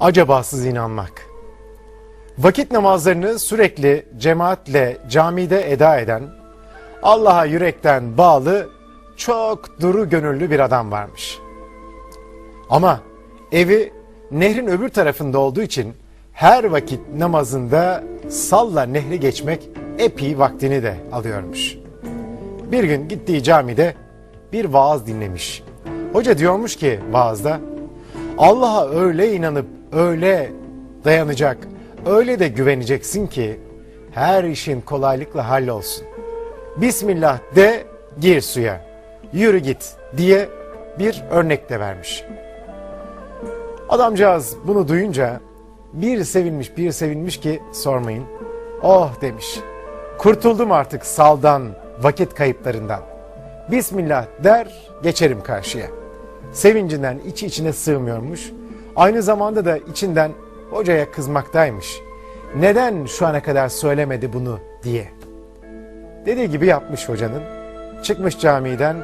Acabasız inanmak. Vakit namazlarını sürekli cemaatle camide eda eden, Allah'a yürekten bağlı, çok duru gönüllü bir adam varmış. Ama evi nehrin öbür tarafında olduğu için her vakit namazında salla nehri geçmek epey vaktini de alıyormuş. Bir gün gittiği camide bir vaaz dinlemiş. Hoca diyormuş ki vaazda Allah'a öyle inanıp öyle dayanacak, öyle de güveneceksin ki her işin kolaylıkla hallolsun. Bismillah de gir suya, yürü git diye bir örnek de vermiş. Adamcağız bunu duyunca bir sevinmiş bir sevinmiş ki sormayın. Oh demiş. Kurtuldum artık saldan, vakit kayıplarından. Bismillah der geçerim karşıya. Sevincinden içi içine sığmıyormuş. Aynı zamanda da içinden hocaya kızmaktaymış. Neden şu ana kadar söylemedi bunu diye. Dediği gibi yapmış hocanın. Çıkmış camiden,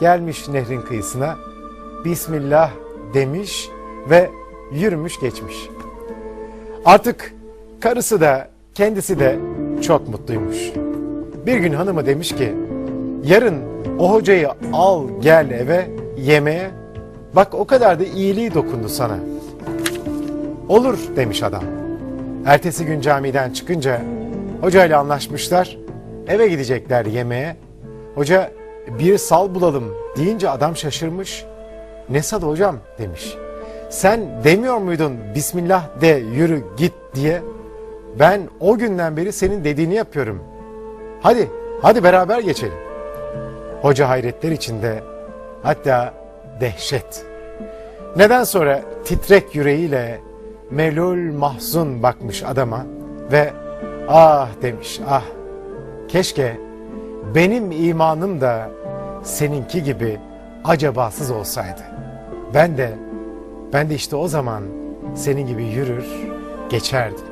gelmiş nehrin kıyısına. Bismillah demiş ve yürümüş geçmiş. Artık karısı da kendisi de çok mutluymuş. Bir gün hanımı demiş ki yarın o hocayı al gel eve yemeğe bak o kadar da iyiliği dokundu sana. Olur demiş adam. Ertesi gün camiden çıkınca hocayla anlaşmışlar eve gidecekler yemeğe. Hoca bir sal bulalım deyince adam şaşırmış. Ne salı hocam demiş. Sen demiyor muydun Bismillah de yürü git diye? Ben o günden beri senin dediğini yapıyorum. Hadi, hadi beraber geçelim. Hoca hayretler içinde hatta dehşet. Neden sonra titrek yüreğiyle melul mahzun bakmış adama ve ah demiş ah keşke benim imanım da seninki gibi acabasız olsaydı. Ben de ben de işte o zaman senin gibi yürür geçerdim.